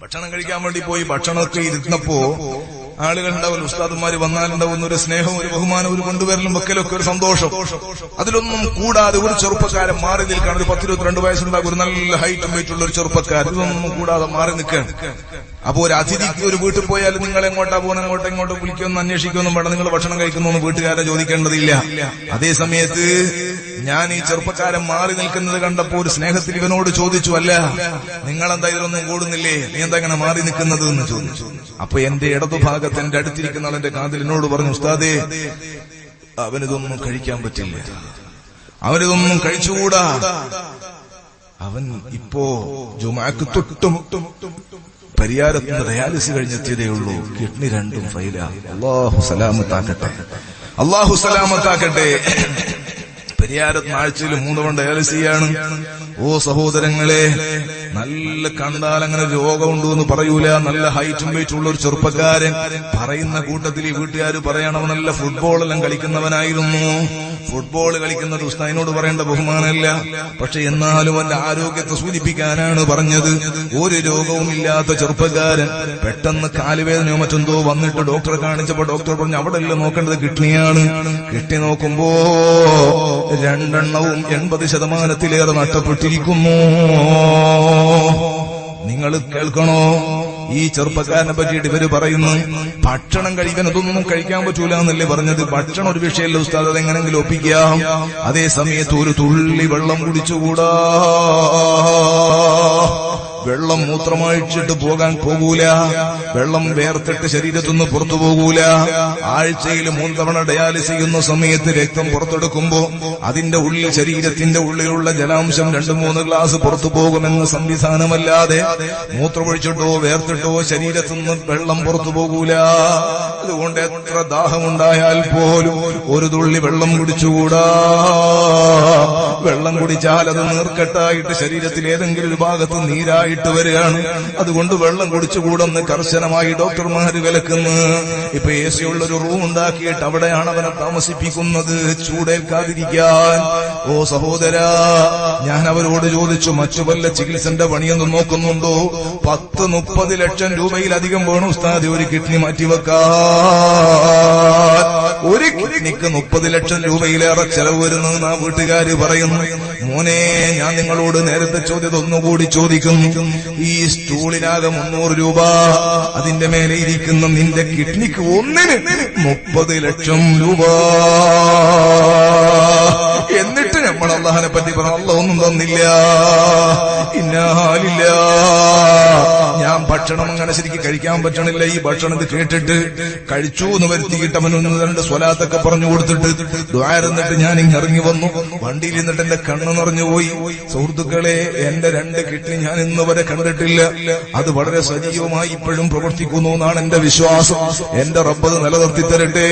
ഭക്ഷണം കഴിക്കാൻ വേണ്ടി പോയി ഭക്ഷണമൊക്കെ ഇരുന്നപ്പോ ആളുകൾ ഉണ്ടാവും ഉസ്താദന്മാര് വന്നാലുണ്ടാവുന്ന ഒരു സ്നേഹം ഒരു ബഹുമാനം ഒരു കൊണ്ടുവരലും വെക്കലൊക്കെ ഒരു സന്തോഷം. അതിലൊന്നും കൂടാതെ ഒരു ചെറുപ്പക്കാരൻ മാറി നിൽക്കാൻ ഒരു പത്തിരുപത്തിരണ്ട് വയസ്സുണ്ടാകും ഒരു നല്ല ഹൈറ്റും വെയിറ്റുള്ള ഒരു ചെറുപ്പക്കാരൻ. ഇതൊന്നും കൂടാതെ മാറി നിൽക്കുകയാണ്. അപ്പൊ ഒരു അതിഥിക്ക് ഒരു വീട്ടിൽ പോയാൽ നിങ്ങൾ എങ്ങോട്ടാ പോകുന്നത്? അങ്ങോട്ട് ഇങ്ങോട്ട് വിളിക്കുമെന്ന് അന്വേഷിക്കുമെന്നും വേണ്ട. നിങ്ങൾ ഭക്ഷണം കഴിക്കുന്നൊന്നും വീട്ടുകാരെ ചോദിക്കേണ്ടതില്ല. അതേ സമയത്ത് ഞാൻ ഈ ചെറുപ്പക്കാരൻ മാറി നിൽക്കുന്നത് കണ്ടപ്പോ ഒരു സ്നേഹത്തിൽ ഇവനോട് ചോദിച്ചു അല്ല നിങ്ങളെന്താ ഇതിലൊന്നും കൂടുന്നില്ലേ? നീ എന്താ ഇങ്ങനെ മാറി നിൽക്കുന്നത്? എന്ന് ചോദിച്ചു. അപ്പൊ എന്റെ ഇടതുഭാഗത്ത് എന്റെ അടുത്തിരിക്കുന്ന ആളെന്റെ കാതിൽ എന്നോട് പറഞ്ഞു ഉസ്താദേ അവനിതൊന്നും കഴിക്കാൻ പറ്റില്ല. അവനിതൊന്നും കഴിച്ചുകൂടാ. അവൻ ഇപ്പോ ജുമാക്ക് തൊട്ടും പരിയാരത്തിന് ഡയാലിസിസ് കഴിഞ്ഞെത്തിയതേ ഉള്ളൂ. കിഡ്നി രണ്ടും ഫൈല. അള്ളാഹു സലാമത്താക്കട്ടെ. അള്ളാഹു സലാമത്താക്കട്ടെ. പരിയാരത്ത് ആഴ്ചയിൽ മൂന്ന് കൊണ്ട് ഏലസിയാണ് ഓ സഹോദരങ്ങളെ നല്ല കണ്ടാൽ അങ്ങനെ രോഗമുണ്ട് എന്ന് പറയൂല. നല്ല ഹൈറ്റും വെയിറ്റും ഉള്ള ഒരു ചെറുപ്പക്കാരൻ പറയുന്ന കൂട്ടത്തിൽ ഈ വീട്ടുകാർ പറയണം നല്ല ഫുട്ബോളെല്ലാം കളിക്കുന്നവനായിരുന്നു. ഫുട്ബോൾ കളിക്കുന്ന ഉസ്താദിനോട് പറയേണ്ട ബഹുമാനമില്ല. പക്ഷെ എന്നാലും അവന്റെ ആരോഗ്യത്തെ സൂചിപ്പിക്കാനാണ് പറഞ്ഞത്. ഒരു രോഗവും ഇല്ലാത്ത ചെറുപ്പക്കാരൻ പെട്ടെന്ന് കാലുവേദനയോ മറ്റെന്തോ വന്നിട്ട് ഡോക്ടറെ കാണിച്ചപ്പോ ഡോക്ടർ പറഞ്ഞു അവിടെ അല്ല നോക്കേണ്ടത്? കിഡ്നിയാണ്. കിഡ്നി നോക്കുമ്പോ രണ്ടെണ്ണവും എൺപത് ശതമാനത്തിലേറെ നഷ്ടപ്പെട്ടിരിക്കുന്നു. നിങ്ങൾ കേൾക്കണോ? ഈ ചെറുപ്പക്കാരനെ പറ്റിയിട്ട് ഇവർ പറയുന്നു ഭക്ഷണം കഴിക്കാൻ അതൊന്നും കഴിക്കാൻ പറ്റൂല എന്നല്ലേ പറഞ്ഞത്. ഭക്ഷണം ഒരു വിഷയമല്ല ഉസ്താദ് അതെങ്ങനെങ്കിലും ഒപ്പിക്കാം. അതേ സമയത്ത് ഒരു തുള്ളി വെള്ളം കുടിച്ചുകൂടാ. വെള്ളം മൂത്രമായിട്ട് പോകാൻ പോകൂല. വെള്ളം വേർത്തിട്ട് ശരീരത്തുനിന്ന് പുറത്തു പോകൂല. ആഴ്ചയിൽ മൂന്ന് തവണ ഡയാലിസ് ചെയ്യുന്ന സമയത്ത് രക്തം പുറത്തെടുക്കുമ്പോ അതിന്റെ ഉള്ളിൽ ശരീരത്തിന്റെ ഉള്ളിലുള്ള ജലാംശം രണ്ടു മൂന്ന് ഗ്ലാസ് പുറത്തു പോകുമെന്ന സംവിധാനമല്ലാതെ മൂത്രമൊഴിച്ചിട്ടോ വേർത്തിട്ടോ ശരീരത്തുനിന്ന് വെള്ളം പുറത്തു പോകൂല. അതുകൊണ്ട് എത്ര ദാഹമുണ്ടായാൽ പോലും ഒരു തുള്ളി വെള്ളം കുടിച്ചുകൂടാ. വെള്ളം കുടിച്ചാൽ അത് നീർക്കെട്ടായിട്ട് ശരീരത്തിൽ ഏതെങ്കിലും ഒരു ഭാഗത്ത് നീരായിട്ട് വരികയാണ്. അതുകൊണ്ട് വെള്ളം കുടിച്ചുകൂടെന്ന് കർശനമായി ഡോക്ടർമാർ വിലക്കുന്നു. ഇപ്പൊ എ സി ഉള്ളൊരു റൂം ഉണ്ടാക്കിയിട്ട് അവിടെയാണ് അവനെ താമസിപ്പിക്കുന്നത്. ചൂടേൽക്കാതിരിക്കാൻ. ഓ സഹോദര ഞാൻ അവരോട് ചോദിച്ചു മറ്റു വല്ല ചികിത്സന്റെ പണിയൊന്നും നോക്കുന്നുണ്ടോ? പത്ത് മുപ്പത് ലക്ഷം രൂപയിലധികം വേണം ഉസ്താദി ഒരു കിഡ്നി മാറ്റിവെക്കാൻ. ഒരു കിഡ്നിക്ക് മുപ്പത് ലക്ഷം രൂപയിലേറെ ചെലവ് വരുന്നതെന്ന് ആ വീട്ടുകാര് പറയുന്നു. മോനെ ഞാൻ നിങ്ങളോട് നേരത്തെ ചോദ്യം ഒന്നുകൂടി ചോദിക്കുന്നു. ഈ സ്റ്റൂളിനാകെ മുന്നൂറ് രൂപ. അതിന്റെ മേലെ ഇരിക്കുന്ന നിന്റെ കിഡ്നിക്ക് ഒന്നിന് മുപ്പത് ലക്ഷം രൂപ. എന്നിട്ട് നമ്മൾ അള്ളഹാനെ പറ്റി പറഞ്ഞു ഒന്നും തന്നില്ല. ഇന്നാലില്ല ഞാൻ ഭക്ഷണം അങ്ങനെ ശരിക്കും കഴിക്കാൻ പറ്റണില്ല. ഈ ഭക്ഷണം കേട്ടിട്ട് കഴിച്ചു എന്ന് വരുത്തിയിട്ട് ഒന്ന് രണ്ട് സ്വലാത്തൊക്കെ പറഞ്ഞു കൊടുത്തിട്ട് ദ്വാരന്നിട്ട് ഞാൻ ഇങ്ങനെ ഇറങ്ങി വന്നു. വണ്ടിയിൽ നിന്നിട്ട് എന്റെ കണ്ണ് നിറഞ്ഞു പോയി. സുഹൃത്തുക്കളെ എന്റെ രണ്ട് കിട്ടി ഞാൻ ഇന്ന് വരെ കണ്ടിട്ടില്ല. അത് വളരെ സജീവമായി ഇപ്പോഴും പ്രവർത്തിക്കുന്നു എന്നാണ് എന്റെ വിശ്വാസം. എന്റെ റബ്ബത് നിലനിർത്തി തരട്ടെ.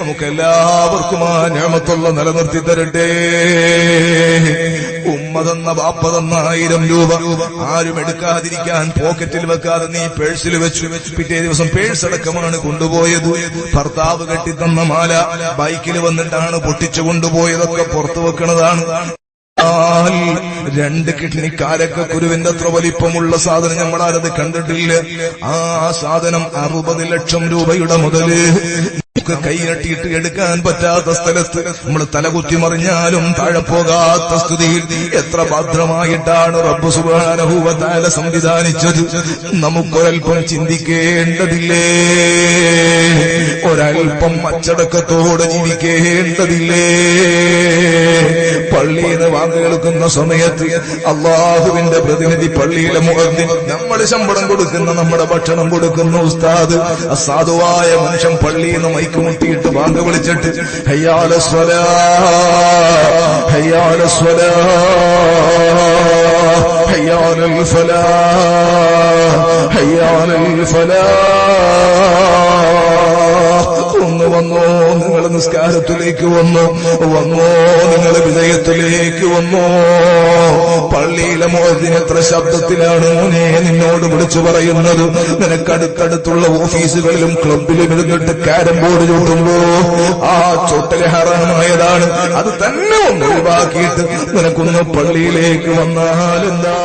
നമുക്ക് എല്ലാവർക്കും ആ ഞാമത്തുള്ള നിലനിർത്തി തരട്ടെ. ഉമ്മ തന്ന രൂപ ആരും എടുക്കാതിരിക്കാൻ പോക്കറ്റിൽ വെക്കാതെ നീ പേഴ്സിൽ വെച്ചു. പിറ്റേ ദിവസം പേഴ്സ് അടക്കമാണ് കൊണ്ടുപോയത്. ഭർത്താവ് കെട്ടിത്തന്ന മാല ബൈക്കിൽ വന്നിട്ടാണ് പൊട്ടിച്ചു കൊണ്ടുപോയതൊക്കെ പുറത്തു വെക്കണതാണ്. രണ്ട് കിഡ്നി കാരക്ക കുരുവിന്റെ അത്ര വലിപ്പമുള്ള സാധനം നമ്മളാരത് കണ്ടിട്ടില്ല. ആ സാധനം അറുപത് ലക്ഷം രൂപയുടെ മുതൽ നമുക്ക് കൈയട്ടിയിട്ട് എടുക്കാൻ പറ്റാത്ത സ്ഥലത്ത് നമ്മൾ തലകുത്തി മറിഞ്ഞാലും താഴെ പോകാത്ത സ്ഥിതിയിൽ എത്ര ഭദ്രമായിട്ടാണ് റബ്ബ് സുബാനഹൂവത്താല സംവിധാനിച്ചത്? നമുക്കൊരൽപ്പം ചിന്തിക്കേണ്ടതില്ലേ? ഒരൽപ്പം അച്ചടക്കത്തോടെ ജീവിക്കേണ്ടതില്ലേ? പള്ളിയിൽ നിന്ന് വാങ്ങി കേൾക്കുന്ന സമയത്ത് അള്ളാഹുവിന്റെ പ്രതിനിധി പള്ളിയിലെ മുഖത്തിൽ നമ്മൾ ശമ്പളം കൊടുക്കുന്ന നമ്മുടെ ഭക്ഷണം കൊടുക്കുന്ന ഉസ്താദ് അസാധുവായ മനുഷ്യൻ പള്ളിയിൽ നിന്ന് മൈക്ക് മുട്ടിയിട്ട് വാങ്ങ വിളിച്ചിട്ട് ഹയ്യാല സ്വല ഹയ്യാല സ്വല ഹയ്യാലൽ ഫലാ ഹയ്യാലൽ ഫലാ. ഒന്ന് വന്നോ നിങ്ങൾ നിസ്കാരത്തിലേക്ക് വന്നു വന്നോ നിങ്ങൾ വിജയത്തിലേക്ക് വന്നോ. പള്ളിയിലെ മോഹത്തിന് എത്ര ശബ്ദത്തിലാണ് മോനെ നിന്നോട് വിളിച്ചു പറയുന്നത്? നിനക്ക് അടുത്തടുത്തുള്ള ഓഫീസുകളിലും ക്ലബിലും ഇരുന്നിട്ട് കാരം ബോർഡ് ചൂട്ടുമ്പോ ആ ചൊട്ടൽ ഹറാമായതാണ്. അത് തന്നെ ഒന്ന് ഒഴിവാക്കിയിട്ട് നിനക്കൊന്ന് പള്ളിയിലേക്ക് വന്നാലെന്താ